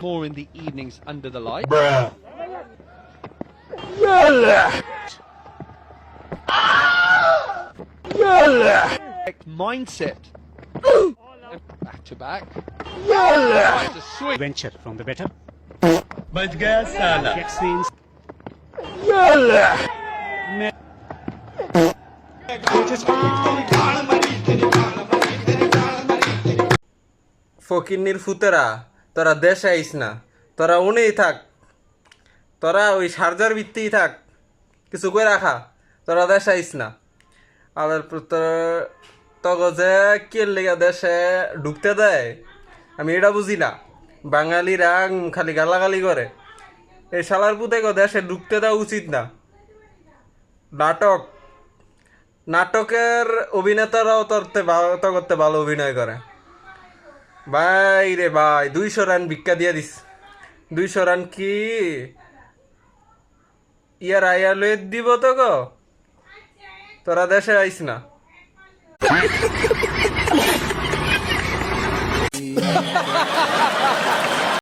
More in the evenings under the light. Bruh. Yalla. Yalla. Mindset. back to back. Yalla. Right, Venture from the better. But gas sala. Vaccines. Yalla. ফকিন্নির ফুতেরা তোরা দেশে আইস না, তোরা উনেই থাক, তোরা ওই charger ভিত্তিই থাক, কিছু করে রাখা তোরা দেশে আইস না। আর তগ যে কে লেগে দেশে ঢুকতে দেয়, আমি এটা বুঝি না। বাঙালিরা খালি গালাগালি করে। এই শালার পুতে গো দেশে ঢুকতে দেওয়া উচিত না। নাটক, নাটকের অভিনেতারাও তোরতে করতে ভালো অভিনয় করে। ভাই রে ভাই, দুইশো রান ভিক্ষা দিয়া দিস। দুইশো রান কি? ইয়ার আয়া লয়ে দিব তো গো তোরা দেশে আইস না।